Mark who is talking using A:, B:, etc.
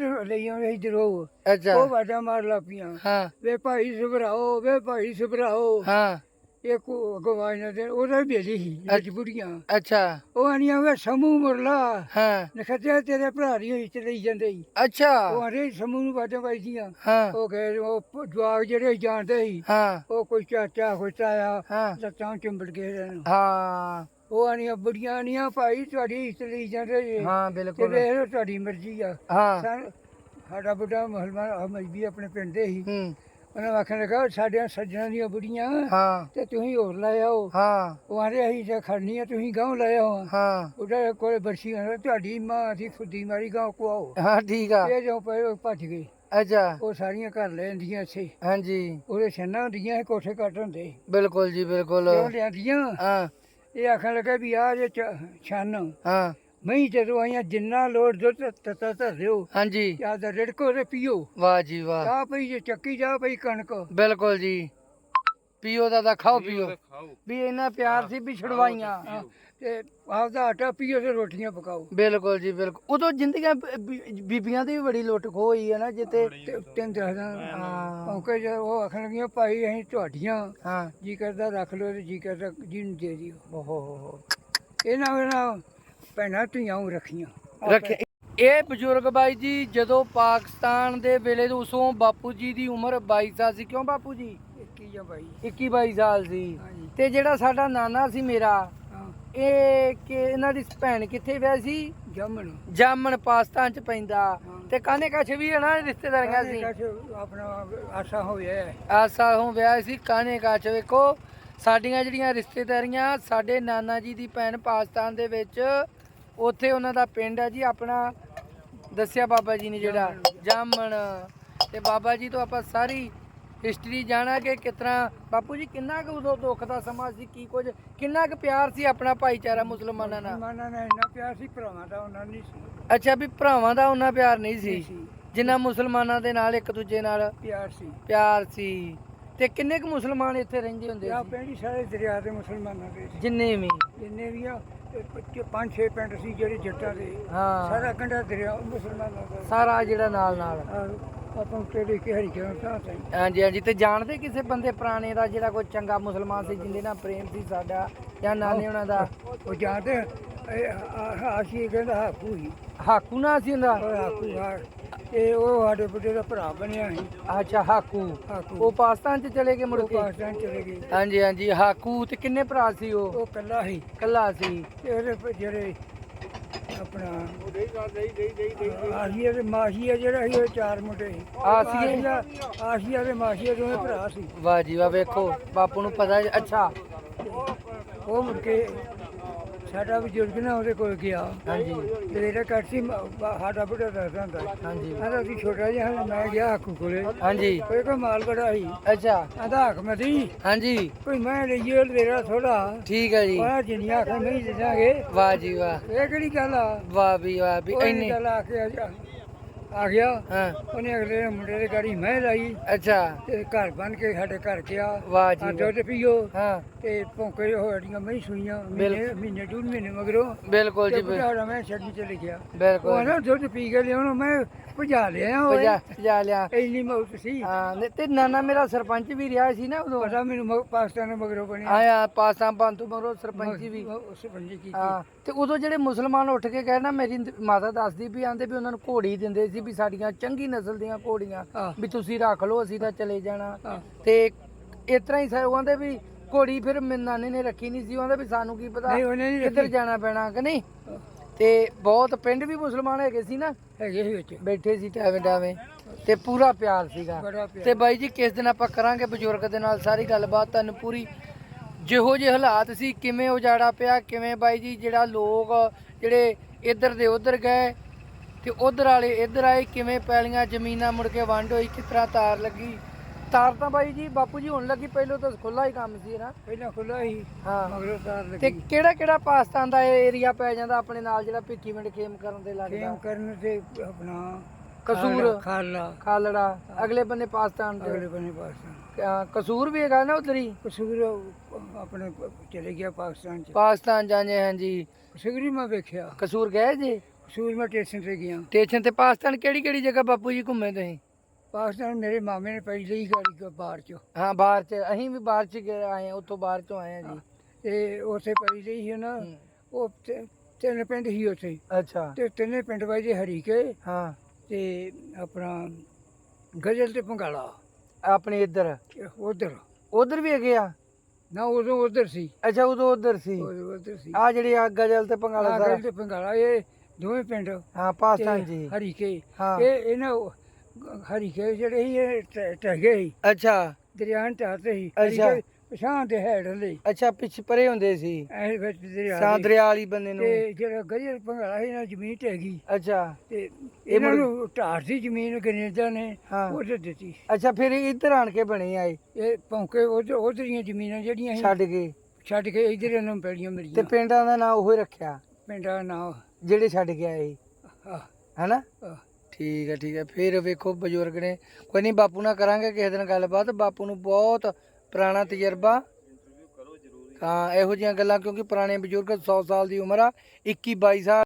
A: ਉਧਰ ਲਈ ਆਉਂਦੇ ਇਧਰੋਂ
B: ਅੱਛਾ।
A: ਉਹ ਵਾਜਾਂ ਮਾਰ ਲਾਪੀਆਂ
B: ਹਾਂ।
A: ਵੇ ਭਾਈ ਸੁਭਰਾਓ ਵੇ ਭਾਈ ਸੁਭਰਾਓ।
B: ਹਾਂ।
A: ਇਹ ਕੋ ਗਵਾਜ ਨਾ ਦੇ ਉਹਦਾ ਬੇਲੀ ਸੀ ਅੱਜ ਬੁੜੀਆਂ।
B: ਅੱਛਾ।
A: ਉਹ ਆਣੀਆਂ ਵੇ ਸਮੂਹ ਮੁਰਲਾ।
B: ਹਾਂ।
A: ਨਖਤਿਆ ਤੇਰੇ ਭਰਾ ਦੀ ਹੋਈ ਚਲੀ ਜਾਂਦੇ ਸੀ।
B: ਅੱਛਾ।
A: ਉਹ ਆਰੇ ਸਮੂਹ ਨੂੰ ਵਾਜਾਂ ਵੱਜਦੀਆਂ।
B: ਹਾਂ।
A: ਉਹ ਕਹੇ ਉਹ ਜਵਾਕ ਜਿਹੜੇ ਜਾਣਦੇ ਸੀ।
B: ਹਾਂ।
A: ਉਹ ਕੋਈ ਚਾਚਾ ਕੋਈ ਤਾਇਆ
B: ਹਾਂ।
A: ਲੱਤਾਂ ਚੁੰਬੜ ਕੇ ਰਹਿਣ।
B: ਹਾਂ।
A: ਉਹ ਆਣੀਆਂ ਬੁੜੀਆਂ ਆਣੀਆਂ ਭਾਈ ਤੁਹਾਡੀ ਲਈ ਜਾਂਦੇ ਜੀ
B: ਹਾਂ
A: ਤੇ
B: ਬਿਲਕੁਲ
A: ਵੇਖ ਲਓ ਤੁਹਾਡੀ ਮਰਜ਼ੀ ਆ।
B: ਹਾਂ।
A: ਸਾਡਾ ਬੁੱਢਾ ਮੁਸਲਮਾਨ ਮਜਬੀ ਆਪਣੇ ਪਿੰਡ ਦੇ
B: ਹੂੰ।
A: ਉਹਨਾਂ ਆਖਣ ਲੱਗਾ ਸਾਡਿਆਂ ਸੱਜਣਾ ਦੀਆਂ ਬੁੜੀਆਂ
B: ਹਾਂ।
A: ਤੇ ਤੁਸੀਂ ਹੋਰ ਲੈ ਆਓ।
B: ਹਾਂ।
A: ਉਹ ਆਂਦੇ ਅਸੀਂ ਤੇ ਖੜਨੀ ਆ ਤੁਸੀਂ ਗਾਉਂ ਲੈ ਆਓ
B: ਹਾਂ।
A: ਉਹਦੇ ਕੋਲੇ ਬਰਸ਼ੀ ਆ ਤੁਹਾਡੀ ਮਾਂ ਦੀ ਫੁੱਦੀ ਮਾਰੀ ਗਾਉਂ ਕੋ ਆਓ
B: ਹਾਂ ਠੀਕ ਆ।
A: ਇਹ ਜੋ ਪਏ ਉਹ ਭੱਜ ਗਏ।
B: ਅੱਛਾ।
A: ਉਹ ਸਾਰੀਆਂ ਘਰ ਲੈ ਆਂਦੀਆਂ ਇੱਥੇ।
B: ਹਾਂਜੀ।
A: ਉਹਦੇ ਛੰਨਾ ਹੁੰਦੀਆਂ ਸੀ, ਕੋਠੇ ਕੱਟ ਹੁੰਦੇ।
B: ਬਿਲਕੁਲ ਜੀ ਬਿਲਕੁਲ।
A: ਉਹ ਲਿਆਂਦੀਆਂ
B: ਹਾਂ।
A: ਇਹ ਆਖਣ ਲੱਗਾ ਵੀ ਆ ਜੇ ਛੰਨ।
B: ਹਾਂ।
A: ਮੈਂ ਜਦੋਂ ਆਈਆਂ ਜਿੰਨਾ ਲੋੜ ਦੁੱਧ ਤਤਾ ਧਰ ਦਿਓ।
B: ਹਾਂਜੀ।
A: ਤਾਂ ਰਿੜਕੋ ਤੇ ਪੀਓ।
B: ਵਾਹ ਜੀ ਵਾਹ।
A: ਚਾਹ ਪਈ ਜੇ ਚੱਕੀ ਜਾ ਪਈ ਕਣਕ।
B: ਬਿਲਕੁਲ ਜੀ। ਪੀਓ ਦਾ ਤਾਂ ਖਾਓ ਪੀਓ। ਵੀ ਇਹਨਾਂ ਪਿਆਰ ਸੀ ਵੀ ਛੜਵਾਈਆਂ
A: ਤੇ ਆਪਦਾ ਆਟਾ ਪੀਓ ਤੇ ਰੋਟੀਆਂ ਪਕਾਓ।
B: ਬਿਲਕੁਲ ਜੀ ਬਿਲਕੁਲ। ਉਦੋਂ ਜ਼ਿੰਦਗੀਆਂ ਬ- ਬੀ- ਬੀਬੀਆਂ ਦੀ ਵੀ ਬੜੀ ਲੁੱਟ ਖੋਹ ਹੋਈ ਹੈ ਨਾ ਜਿੱਤੇ
A: ਤੇ ਤਿੰਨ ਦੱਸਦਾ
B: ਹਾਂ।
A: ਕਿਉਂਕਿ ਜੇ ਉਹ ਆਖਣ ਲੱਗੀਆਂ ਭਾਈ ਅਸੀਂ ਤੁਹਾਡੀਆਂ।
B: ਹਾਂ।
A: ਜੀ ਕਰਦਾ ਰੱਖ ਲਓ ਤੇ ਜੀ ਕਰਦਾ ਜੀ ਨੂੰ ਦੇ ਦਿਓ।
B: ਓਹ ਹੋ ਹੋ। ਹੋ
A: ਇਹਨਾਂ ਇਹਨਾਂ ਭੈਣਾਂ ਧੀਆਂ ਨੂੰ ਰੱਖੀਆਂ।
B: ਰੱਖੇ ਇਹ ਬਜ਼ੁਰਗ ਬਾਈ ਜੀ ਜਦੋਂ ਪਾਕਿਸਤਾਨ ਦੇ ਵੇਲੇ ਤੋਂ ਉਸੋਂ ਬਾਪੂ ਜੀ ਦੀ ਉਮਰ 22 ਸਾਲ ਸੀ। ਕਿਉਂ ਬਾਪੂ ਜੀ?
A: ਕੀ ਜਾਂ ਭਾਈ
B: 21 22 ਸਾਲ ਸੀ।
A: ਹਾਂਜੀ।
B: ਤੇ ਜਿਹੜਾ ਸਾਡਾ ਨਾਨਾ ਸੀ ਮੇਰਾ
A: ਹਾਂ।
B: ਇਹ ਕਿ ਇਹਨਾਂ ਦੀ ਭੈਣ ਕਿੱਥੇ ਵਿਆਹ ਸੀ?
A: ਜੰਮਣ।
B: ਜਾਮਣ ਪਾਕਿਸਤਾਨ ਚ ਪੈਂਦਾ। ਤੇ ਕਾਨੇ ਕਾਛ ਵੀ ਹੈ ਨਾ ਰਿਸ਼ਤੇਦਾਰੀਆਂ ਸੀ?
A: ਆਪਣਾ ਆਸਾ ਹੋਇਆ
B: ਆਸਾ ਹੋਂ ਵਿਆਹ ਸੀ ਕਾਨੇ ਕਾਛ ਵੇਖੋ। ਸਾਡੀਆਂ ਜਿਹੜੀਆਂ ਰਿਸ਼ਤੇਦਾਰੀਆਂ ਸਾਡੇ ਨਾਨਾ ਜੀ ਦੀ ਭੈਣ ਪਾਕਿਸਤਾਨ ਦੇ ਵਿੱਚ ਉੱਥੇ ਉਹਨਾਂ ਦਾ ਪਿੰਡ ਹੈ ਜੀ ਆਪਣਾ ਦੱਸਿਆ ਬਾਬਾ ਜੀ ਨੇ ਜਿਹੜਾ ਜਾਮਣ। ਤੇ ਬਾਬਾ ਜੀ ਤੋਂ ਆਪਾਂ ਸਾਰੀ ਹਿਸਟਰੀ ਜਾਣਾਂਗੇ ਕਿਸ ਤਰ੍ਹਾਂ ਬਾਪੂ ਜੀ ਕਿੰਨਾ ਕੁ ਉਦੋਂ ਦੁੱਖ ਦਾ ਸਮਾਂ ਸੀ ਕੀ ਕੁਝ ਕਿੰਨਾ ਕੁ ਪਿਆਰ ਸੀ ਆਪਣਾ ਭਾਈਚਾਰਾ ਮੁਸਲਮਾਨਾਂ ਨਾਲ?
A: ਮਾਨਾ ਨੇ ਇੰਨਾ ਪਿਆਰ ਸੀ ਭਰਾਵਾਂ ਦਾ ਉਹਨਾਂ ਨਹੀਂ ਸੀ।
B: ਅੱਛਾ ਵੀ ਭਰਾਵਾਂ ਦਾ ਉਹਨਾਂ ਪਿਆਰ ਨਹੀਂ ਸੀ? ਜਿੰਨਾ ਮੁਸਲਮਾਨਾਂ ਦੇ ਨਾਲ ਇੱਕ ਦੂਜੇ ਨਾਲ
A: ਪਿਆਰ ਸੀ।
B: ਪਿਆਰ ਸੀ। ਤੇ ਕਿੰਨੇ ਕੁ ਮੁਸਲਮਾਨ ਇੱਥੇ ਰਹਿੰਦੇ ਹੁੰਦੇ
A: ਆ
B: ਸੀ?
A: ਹੀ ਸਾਰੇ ਦਰਿਆ ਦੇ ਮੁਸਲਮਾਨਾਂ ਦੇ
B: ਜਿੰਨੇ ਵੀ।
A: ਜਿੰਨੇ ਵੀ ਆ ਪੰਜ ਛੇ ਪਿੰਡ ਸੀ ਜਿਹੜੇ ਜੱਟਾਂ ਦੇ।
B: ਹਾਂ।
A: ਸਾਰਾ ਕੰਢਾ ਦਰਿਆ ਮੁਸਲਮਾਨਾਂ ਦਾ।
B: ਸਾਰਾ ਜਿਹੜਾ ਨਾਲ ਨਾਲ।
A: ਆਹ ਆਪਾਂ ਤੇਰੇ ਕਿ ਹਰੀ ਕਿਉਂ ਤਾਂ ਸਹੀ
B: ਹਾਂਜੀ ਹਾਂਜੀ ਤੇ ਜਾਣਦੇ ਕਿਸੇ ਬੰਦੇ ਪੁਰਾਣੇ ਦਾ ਜਿਹੜਾ ਕੋਈ ਚੰਗਾ ਮੁਸਲਮਾਨ ਸੀ ਜਿੰਦੇ ਨਾਲ ਪ੍ਰੇਮ ਸੀ ਸਾਡਾ ਜਾਂ ਨਾਨੇ ਉਹਨਾਂ ਦਾ?
A: ਉਹ ਜਾਂਦੇ ਆਸ਼ੀ ਕਹਿੰਦਾ ਹਾਕੂ ਹੀ।
B: ਹਾਕੂ ਨਾ ਸੀ ਹੁੰਦਾ
A: ਉਹ ਹਾਕੂ ਹਾਂ। ਇਹ ਉਹ ਸਾਡੇ ਬੁੱਢੇ ਦਾ ਭਰਾ ਬਣਿਆ ਸੀ।
B: ਅੱਛਾ ਹਾਕੂ।
A: ਹਾਕੂ।
B: ਉਹ ਪਾਕਿਸਤਾਨ ਚ ਚਲੇ ਗਏ ਮੁੜ
A: ਉਹ
B: ਕੇ?
A: ਪਾਕਿਸਤਾਨ ਚਲੇ ਗਏ।
B: ਹਾਂਜੀ ਹਾਂਜੀ ਹਾਕੂ ਤੇ ਕਿੰਨੇ ਭਰਾ ਸੀ ਉਹ?
A: ਉਹ ਕੱਲਾ ਸੀ।
B: ਕੱਲਾ ਸੀ।
A: ਤੇ ਉਹਦੇ ਪ- ਜਿਹੜੇ ਆਪਣਾ ਆਸ਼ੀਆ ਦੇ ਮਾਸ਼ੀਆ ਜਿਹੜਾ ਸੀ ਉਹ ਚਾਰ ਮੁੰਡੇ ਸੀ।
B: ਆਸੀਏ?
A: ਆਸੀਆ ਆਸੀਆ ਦੇ ਮਾਸ਼ੀਆ ਦੋਵੇਂ ਭਰਾ ਸੀ।
B: ਵਾਹ ਜੀ ਵਾਹ ਵੇਖੋ ਬਾਪੂ ਨੂੰ ਪਤਾ ਅੱਛਾ।
A: ਉਹ ਮੁੜ ਕੇ ਸਾਡਾ ਬਜ਼ੁਰਗ ਨਾ ਉਹਦੇ ਕੋਲ ਗਿਆ।
B: ਹਾਂਜੀ।
A: ਤੇ ਜਿਹੜਾ ਘਰ ਸੀ ਮ- ਬ- ਸਾਡਾ ਬੁੱਢਾ ਦੱਸਦਾ ਹੁੰਦਾ।
B: ਹਾਂਜੀ।
A: ਆਂਦਾ ਸੀ ਛੋਟਾ ਜਿਹਾ ਹਾਂ, ਮੈਂ ਗਿਆ ਹਾਕੂ ਕੋਲੇ।
B: ਹਾਂਜੀ।
A: ਕੋਈ ਕੋ ਮਾਲ ਬੜਾ ਸੀ।
B: ਅੱਛਾ।
A: ਆਂਦਾ ਹੱਕ ਮਦੀ
B: ਹਾਂਜੀ।
A: ਕੋਈ ਮੈਂ ਲਈਏ ਤੇਰਾ ਥੋੜਾ
B: ਠੀਕ ਹੈ ਜੀ।
A: ਆ ਜਿੰਨੀਆਂ ਆਖਾਂ ਨਹੀਂ ਦਿਸਾਂਗੇ।
B: ਵਾਹ ਜੀ ਵਾਹ।
A: ਇਹ ਕਿਹੜੀ ਗੱਲ ਆ?
B: ਵਾਹ ਵੀ ਵਾਹ ਵੀ।
A: ਉਹ ਇੰਨੀ ਗੱਲ ਆ ਕੇ ਆ ਜਾ- ਆ ਗਿਆ।
B: ਹਾਂ।
A: ਉਹਨੇ ਅਗਲੇ ਮੁੰਡੇ ਦੇ ਗਾੜੀ ਮੈਂ ਲਾਈ।
B: ਅੱਛਾ।
A: ਤੇ ਘਰ ਬਣ ਕੇ ਸਾਡੇ ਘਰ ਗਿਆ।
B: ਵਾਹ
A: ਆ
B: ਜੀ ਵਾਹ।
A: ਦੁੱਧ ਪੀਓ।
B: ਹਾਂ।
A: ਤੇ ਭੌਂਕੇ ਹੋੜੀਆਂ ਮੈਂ ਸੂਈਆਂ ਮਹੀਨੇ ਮਹੀਨੇ ਡੂਢ ਮਹੀਨੇ ਮਗਰੋਂ।
B: ਬਿਲਕੁਲ
A: ਤੇ
B: ਜੀ
A: ਬੁਢਾੜਾ ਮੈਂ ਛੱਡੀ ਗਿਆ ਉਹ
B: ਬਿਲਕੁਲ।
A: ਨਾ ਦੁੱਧ ਪੀ ਕੇ ਲਿਆਉਣ ਮੈਂ ਭਜਾ ਲਿਆ ਓਏ।
B: ਜਾ ਜਾ ਲਿਆ।
A: ਇੰਨੀ ਮੌਤ ਸੀ।
B: ਹਾਂ ਤੇ ਨਾਨਾ ਮੇਰਾ ਸਰਪੰਚ ਵੀ ਰਿਹਾ ਸੀ ਨਾ ਉਦੋਂ।
A: ਪਤਾ ਮੈਨੂੰ ਪਾਕਿਸਤਾਨ ਮਗਰੋਂ ਬਣਿਆ।
B: ਆਇਆ ਪਾਸਾਂ ਬੰਤੂ ਮਗਰੋਂ ਸਰਪੰਚੀ ਵੀ।
A: ਉਸ ਬੰਦੇ ਕੀਤੀ।
B: ਹਾਂ ਤੇ ਉਦੋਂ ਜਿਹੜੇ ਮੁਸਲਮਾਨ ਉੱਠ ਕੇ ਗਏ ਨਾ ਮੇਰੀ ਮਾਤਾ ਦੱਸਦੀ ਵੀ ਆਂਦੇ ਵੀ ਉਹਨਾਂ ਨੂੰ ਘੋੜੀ ਦਿੰਦੇ ਸੀ ਵੀ ਸਾਡੀਆਂ ਚੰਗੀ ਨਸਲ ਦੀਆਂ ਘੋੜੀਆਂ
A: ਹਾਂ।
B: ਵੀ ਤੁਸੀਂ ਰੱਖ ਲਓ ਅਸੀਂ ਤਾਂ ਚਲੇ ਜਾਣਾ।
A: ਹਾਂ।
B: ਤੇ ਇਸ ਤਰ੍ਹਾਂ ਹੀ ਸਾਰੇ ਉਹ ਆਂਦੇ ਵੀ ਘੋੜੀ ਫਿਰ ਮੇਰੇ ਨਾਨੇ ਨੇ ਰੱਖੀ ਨਹੀਂ ਸੀ ਉਹ ਆਂਦੇ ਵੀ ਸਾਨੂੰ ਕੀ ਪਤਾ
A: ਨਹੀਂ ਉਹਨੇ ਨਹੀਂ
B: ਕਿੱਧਰ
A: ਰੱਖੀ।
B: ਜਾਣਾ ਪੈਣਾ ਕਿ ਨਹੀਂ? ਤੇ ਬਹੁਤ ਪਿੰਡ ਵੀ ਮੁਸਲਮਾਨ ਹੈਗੇ ਸੀ ਨਾ।
A: ਹੈਗੇ ਸੀ ਵਿੱਚ।
B: ਬੈਠੇ ਸੀ ਟਾਵੇਂ ਟਾਵੇਂ ਤੇ ਪੂਰਾ ਪਿਆਰ ਸੀਗਾ।
A: ਬੜਾ ਪਿਆਰ।
B: ਤੇ ਬਾਈ ਜੀ ਕਿਸ ਦਿਨ ਆਪਾਂ ਕਰਾਂਗੇ ਬਜ਼ੁਰਗ ਦੇ ਨਾਲ ਸਾਰੀ ਗੱਲਬਾਤ? ਤੁਹਾਨੂੰ ਪੂਰੀ ਜਿਹੋ ਜਿਹੇ ਹਾਲਾਤ ਸੀ ਕਿਵੇਂ ਉਜਾੜਾ ਪਿਆ ਕਿਵੇਂ ਬਾਈ ਜੀ ਜਿਹੜਾ ਲੋਕ ਜਿਹੜੇ ਇੱਧਰ ਦੇ ਉੱਧਰ ਗਏ ਤੇ ਉਧਰ ਵਾਲੇ ਇੱਧਰ ਆਏ ਕਿਵੇਂ ਪੈਲੀਆਂ ਜ਼ਮੀਨਾਂ ਮੁੜ ਕੇ ਵੰਡ ਹੋਈ ਕਿਸ ਤਰ੍ਹਾਂ ਤਾਰ ਲੱਗੀ? ਤਾਰ ਤਾਂ ਬਾਈ ਜੀ ਬਾਪੂ ਜੀ ਹੁਣ ਲੱਗੀ ਪਹਿਲਾਂ ਤਾਂ ਖੁੱਲਾ ਹੀ ਕੰਮ ਸੀ ਨਾ।
A: ਪਹਿਲਾਂ ਖੁੱਲਾ ਸੀ
B: ਹਾਂ।
A: ਮਗਰੋਂ ਤਾਰ
B: ਤੇ
A: ਲੱਗੀ।
B: ਕਿਹੜਾ ਕਿਹੜਾ ਪਾਕਿਸਤਾਨ ਦਾ ਏਰੀਆ ਪੈ ਜਾਂਦਾ ਆਪਣੇ ਨਾਲ ਜਿਹੜਾ ਭਿੱਖੀ ਮਿੰਟ ਖੇਮ ਕਰਨ ਦੇ ਲੱਗਦਾ?
A: ਖੇਮ ਕਰਨ ਤੇ ਆਪਣਾ
B: ਕਸੂਰ।
A: ਖਾਲਾ
B: ਖਾਲੜਾ। ਅਗਲੇ ਬੰਨੇ ਪਾਕਿਸਤਾਨ ਦੇ
A: ਅਗਲੇ ਬੰਨੇ ਪਾਕਿਸਤਾਨ
B: ਅਹ ਕਸੂਰ ਵੀ ਹੈਗਾ ਨਾ ਉਧਰ ਹੀ?
A: ਕਸੂਰ ਆਪਣੇ ਚਲੇ ਗਿਆ ਪਾਕਿਸਤਾਨ ਚ।
B: ਪਾਕਿਸਤਾਨ ਜਾਂਦੇ ਹਾਂ ਜੀ।
A: ਕਸੂਰੀ ਮੈਂ ਵੇਖਿਆ।
B: ਕਸੂਰ ਗਏ ਜੀ?
A: ਸੂਰਮਾ ਸਟੇਸ਼ਨ ਤੇ ਗਿਆ।
B: ਸਟੇਸ਼ਨ ਤੇ ਪਾਕਿਸਤਾਨ ਕਿਹੜੀ ਕਿਹੜੀ ਜਗ੍ਹਾ ਬਾਪੂ ਜੀ ਘੁੰਮੇ ਤੁਸੀਂ?
A: ਪਾਕਿਸਤਾਨ ਮੇਰੇ ਮਾਮੇ ਨੇ ਪਹਿਲੇ ਹੀ ਗਾੜੀ ਕੋ ਬਾਹਰ ਚ।
B: ਹਾਂ ਬਾਹਰ ਚ ਅਸੀਂ ਵੀ ਬਾਹਰ ਚ ਗਏ ਆਏ ਹਾਂ ਉੱਥੋਂ ਬਾਹਰ ਚੋਂ ਆਏ ਹਾਂ ਜੀ।
A: ਤੇ ਉੱਥੇ ਪਹਿਲੇ ਹੀ ਨਾ
B: ਹੂੰ।
A: ਉਹ ਤੇ- ਤਿੰਨ ਪਿੰਡ ਹੀ ਉੱਥੇ।
B: ਅੱਛਾ।
A: ਤੇ ਤਿੰਨੇ ਪਿੰਡ ਵਾਜੇ ਹਰੀਕੇ
B: ਹਾਂ।
A: ਤੇ ਆਪਣਾ ਗਜਲ ਤੇ ਪੰਗਾਲਾ।
B: ਆਪਣੇ ਇੱਧਰ?
A: ਉਧਰ।
B: ਉਧਰ ਵੀ ਹੈਗੇ ਆ?
A: ਨਾ ਉਦੋਂ ਉਧਰ ਸੀ।
B: ਅੱਛਾ ਉਦੋਂ ਉਧਰ ਸੀ।
A: ਉਧਰ ਸੀ।
B: ਆ ਜਿਹੜੀ ਆ ਗਜਲ ਤੇ ਪੰਗਾਲਾ
A: ਗਜਲ ਤੇ ਪੰਗਾਲਾ ਇਹ ਦੋਵੇਂ ਪਿੰਡ
B: ਹਾਂ ਪਾਕਿਸਤਾਨ
A: ਤੇ
B: ਜੀ।
A: ਹਰੀਕੇ।
B: ਹਾਂ।
A: ਇਹ ਇਹਨਾਂ ਹਰੀਕੇ ਜਿਹੜੇ ਸੀ ਇਹ ਟ- ਸੀ।
B: ਅੱਛਾ।
A: ਦਰਿਆਨ ਟਾਤੇ ਸੀ।
B: ਅੱਛਾ।
A: ਪਛਾਣ ਦੇ ਹੈੜ ਲਈ
B: ਅੱਛਾ ਪਿੱਛੇ ਪਰੇ ਹੁੰਦੇ ਸੀ।
A: ਐ ਵਿੱਚ ਦਰਿਆ
B: ਸਾਂ
A: ਦੇ।
B: ਦਰਿਆ ਵਾਲੀ ਬੰਦੇ ਨੂੰ।
A: ਤੇ ਜਿਹੜਾ ਗਜਲ ਪੰਗਾਲਾ ਸੀ ਇਹਨਾਂ ਜ਼ਮੀਨ ਟਹਿ ਗਈ
B: ਅੱਛਾ।
A: ਤੇ ਇਹਨਾਂ
B: ਮੁੜ-
A: ਨੂੰ ਢਾਰ ਦੀ ਜ਼ਮੀਨ ਗਨੇਜਾ ਨੇ
B: ਹਾਂ।
A: ਉਹਦੇ ਦਿੱਤੀ।
B: ਅੱਛਾ ਫਿਰ ਇੱਧਰ ਆਣ ਕੇ ਬਣੇ ਆਏ
A: ਇਹ? ਭੌਂਕੇ ਉਧਰ ਉਧਰੀਆਂ ਜ਼ਮੀਨਾਂ ਜਿਹੜੀਆਂ ਸੀ
B: ਛੱਡ ਕੇ।
A: ਛੱਡ ਕੇ ਇਧਰ ਇਹਨਾਂ ਨੂੰ ਪੈੜੀਆਂ
B: ਤੇ
A: ਮਿਲੀਆਂ
B: ਪਿੰਡਾਂ ਦਾ ਨਾਂ ਉਹੀ ਰੱਖਿਆ?
A: ਪਿੰਡਾਂ ਦਾ ਨਾਂ
B: ਜਿਹੜੇ ਛੱਡ ਕੇ ਆਏ
A: ਆ
B: ਹੈਨਾ? ਠੀਕ ਹੈ ਠੀਕ ਹੈ। ਫਿਰ ਵੇਖੋ ਬਜ਼ੁਰਗ ਨੇ, ਕੋਈ ਨਹੀਂ ਬਾਪੂ ਨਾਲ ਕਰਾਂਗੇ ਕਿਸੇ ਦਿਨ ਗੱਲਬਾਤ। ਬਾਪੂ ਨੂੰ ਬਹੁਤ ਪੁਰਾਣਾ ਤਜਰਬਾ। ਹਾਂ, ਇਹੋ ਜਿਹੀਆਂ ਗੱਲਾਂ ਕਿਉਂਕਿ ਪੁਰਾਣੇ ਬਜ਼ੁਰਗ 100 ਸਾਲ ਦੀ ਉਮਰ ਆ 21 22 ਸਾਲ